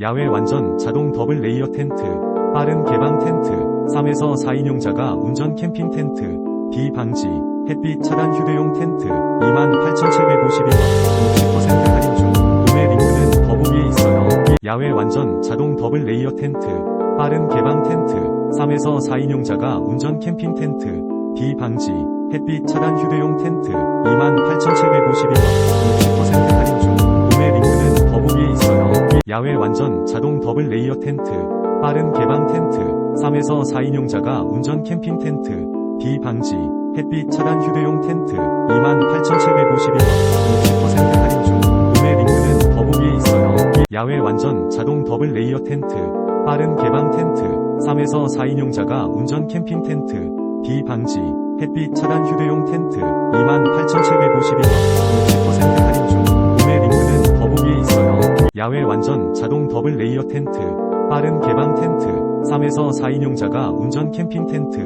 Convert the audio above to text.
야외 완전 자동 더블 레이어 텐트, 빠른 개방 텐트, 3에서 4인용자가 운전 캠핑 텐트, 비 방지, 햇빛 차단 휴대용 텐트, 28,751원, 60% 할인 중, 구매 링크는 더보기에 있어요. 야외 완전 자동 더블 레이어 텐트, 빠른 개방 텐트, 3에서 4인용자가 운전 캠핑 텐트, 비 방지, 햇빛 차단 휴대용 텐트, 28,751원, 야외 완전 자동 더블 레이어 텐트, 빠른 개방 텐트, 3에서 4인용자가 운전 캠핑 텐트, 비 방지, 햇빛 차단 휴대용 텐트, 28,751원, 60% 할인 중, 구매 링크는 더보기에 있어요. 야외 완전 자동 더블 레이어 텐트, 빠른 개방 텐트, 3에서 4인용자가 운전 캠핑 텐트, 비 방지, 햇빛 차단 휴대용 텐트, 28,751원, 야외 완전 자동 더블 레이어 텐트, 빠른 개방 텐트, 3에서 4인용자가 운전 캠핑 텐트,